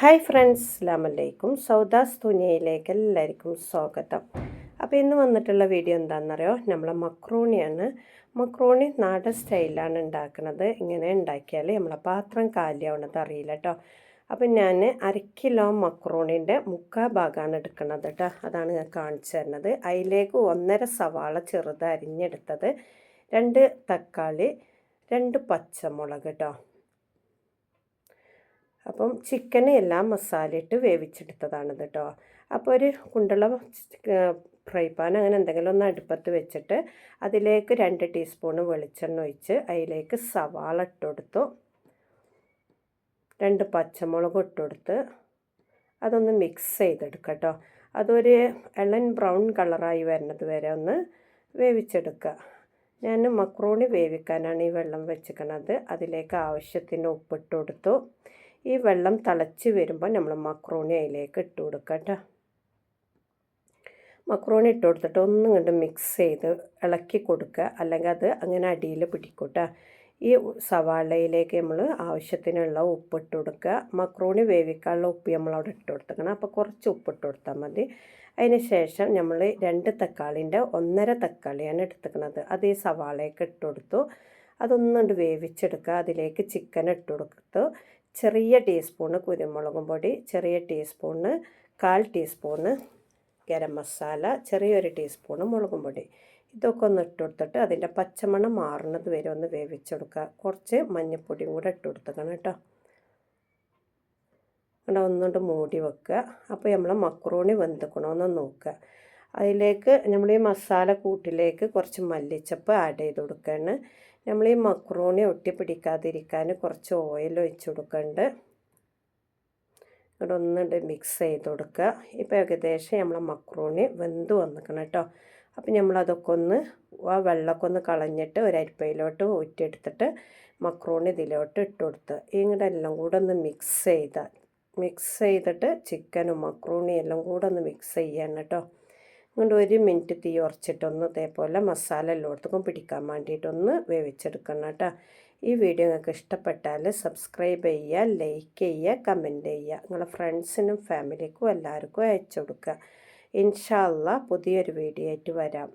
Hi friends അസ്ലാമലൈക്കും സൗദാസ് തുനിയയിലേക്ക് എല്ലാവർക്കും സ്വാഗതം. അപ്പോൾ ഇന്ന് വന്നിട്ടുള്ള വീഡിയോ എന്താണെന്നറിയോ? നമ്മളെ മക്രോണിയാണ്. മക്രോണി നാടൻ സ്റ്റൈലാണ് ഉണ്ടാക്കുന്നത്. ഇങ്ങനെ ഉണ്ടാക്കിയാൽ നമ്മളെ പാത്രം കാലിയാവണത് അറിയില്ല കേട്ടോ അപ്പം ഞാൻ അര കിലോ മക്രോണിന്റെ മുക്കാ ഭാഗമാണ് എടുക്കുന്നത് കേട്ടോ അതാണ് ഞാൻ കാണിച്ചു തരുന്നത്. അതിലേക്ക് ഒന്നര സവാള ചെറുത് അരിഞ്ഞെടുത്തത്. രണ്ട് തക്കാളി രണ്ട് പച്ചമുളക് കേട്ടോ അപ്പം ചിക്കനെ എല്ലാം മസാല ഇട്ട് വേവിച്ചെടുത്തതാണിത് കേട്ടോ അപ്പോൾ ഒരു കുണ്ടുള്ള ഫ്രൈ പാൻ അങ്ങനെ എന്തെങ്കിലും ഒന്ന് അടുപ്പത്ത് വെച്ചിട്ട് അതിലേക്ക് രണ്ട് ടീസ്പൂൺ വെളിച്ചെണ്ണ ഒഴിച്ച് അതിലേക്ക് സവാള ഇട്ടുകൊടുത്തു രണ്ട് പച്ചമുളക് ഇട്ടുകൊടുത്ത് അതൊന്ന് മിക്സ് ചെയ്തെടുക്കുക കേട്ടോ അതൊരു എളൻ ബ്രൗൺ കളറായി വരുന്നത് വരെ ഒന്ന് വേവിച്ചെടുക്കുക ഞാൻ മക്രോണി വേവിക്കാനാണ് ഈ വെള്ളം വെച്ചിരിക്കുന്നത് അതിലേക്ക് ആവശ്യത്തിന് ഉപ്പിട്ട് കൊടുത്തു. ഈ വെള്ളം തിളച്ച് വരുമ്പോൾ നമ്മൾ മക്രോണി അതിലേക്ക് ഇട്ട് കൊടുക്കുക കേട്ടോ. മക്രോണി ഇട്ട് കൊടുത്തിട്ട് ഒന്നും കണ്ട് മിക്സ് ചെയ്ത് ഇളക്കി കൊടുക്കുക. അല്ലെങ്കിൽ അത് അങ്ങനെ അടിയിൽ പിടിക്കൂട്ടോ ഈ സവാളയിലേക്ക് നമ്മൾ ആവശ്യത്തിനുള്ള ഉപ്പ് ഇട്ട് കൊടുക്കുക. മക്രോണി വേവിക്കാനുള്ള ഉപ്പ് നമ്മൾ അവിടെ ഇട്ട് കൊടുത്തേക്കണം അപ്പോൾ കുറച്ച് ഉപ്പ് ഇട്ട് കൊടുത്താൽ മതി. അതിന് ശേഷം നമ്മൾ രണ്ട് തക്കാളിന്റെ ഒന്നര തക്കാളിയാണ് എടുത്തേക്കണത് അത് ഈ സവാളയൊക്കെ ഇട്ട് കൊടുത്തു. അതൊന്നുകൊണ്ട് വേവിച്ചെടുക്കുക. അതിലേക്ക് ചിക്കൻ ഇട്ട് കൊടുത്തു. ചെറിയ ടീസ്പൂണ് കുരുമുളകും പൊടി ചെറിയ ടീസ്പൂണ് കാൽ ടീസ്പൂണ് ഗരം മസാല ചെറിയൊരു ടീസ്പൂണ് മുളകും പൊടി. ഇതൊക്കെ ഒന്ന് ഇട്ട് കൊടുത്തിട്ട് അതിന്റെ പച്ചമണം മാറുന്നത് വരെ ഒന്ന് വേവിച്ചെടുക്കുക കുറച്ച് മഞ്ഞൾപ്പൊടിയും കൂടെ ഇട്ട് കൊടുത്തേക്കണം കേട്ടോ. അവിടെ ഒന്നുകൊണ്ട് മൂടി വെക്കുക. അപ്പോൾ നമ്മൾ മക്രോണി വെന്തുക്കണമെന്ന് നോക്കുക. അതിലേക്ക് നമ്മൾ ഈ മസാല കൂട്ടിലേക്ക് കുറച്ച് മല്ലിച്ചപ്പ് ആഡ് ചെയ്ത് കൊടുക്കുകയാണ് നമ്മൾ ഈ മക്രോണി ഒട്ടി പിടിക്കാതിരിക്കാൻ കുറച്ച് ഓയിൽ ഒഴിച്ച് കൊടുക്കുന്നുണ്ട് ഇവിടെ ഒന്നുണ്ട് മിക്സ് ചെയ്ത് കൊടുക്കുക. ഇപ്പോൾ ഏകദേശം നമ്മളെ മക്രോണി വെന്ത് വന്നിക്കണം കേട്ടോ. അപ്പം നമ്മളതൊക്കെ ഒന്ന് ആ വെള്ളമൊക്കെ ഒന്ന് കളഞ്ഞിട്ട് ഒരു അരിപ്പയിലോട്ട് ഊറ്റിയെടുത്തിട്ട് മക്രോണി ഇതിലോട്ട് ഇട്ട് കൊടുത്ത്. ഇങ്ങോട്ട് എല്ലാം കൂടെ ഒന്ന് മിക്സ് ചെയ്താൽ മിക്സ് ചെയ്തിട്ട് ചിക്കനും മക്രോണിയും എല്ലാം കൂടെ ഒന്ന് മിക്സ് ചെയ്യണം കേട്ടോ. അതുകൊണ്ട് ഒരു മിനിറ്റ് തീ ഉറച്ചിട്ടൊന്ന് ഇതേപോലെ മസാല എല്ലായിടത്തും പിടിക്കാൻ വേണ്ടിയിട്ടൊന്ന് വേവിച്ചെടുക്കണം കേട്ടോ. ഈ വീഡിയോ നിങ്ങൾക്ക് ഇഷ്ടപ്പെട്ടാൽ സബ്സ്ക്രൈബ് ചെയ്യുക ലൈക്ക് ചെയ്യുക കമന്റ് ചെയ്യുക. നിങ്ങളെ ഫ്രണ്ട്സിനും ഫാമിലിക്കും എല്ലാവർക്കും അയച്ചു കൊടുക്കുക. ഇൻഷാല്ല പുതിയൊരു വീഡിയോ ആയിട്ട് വരാം.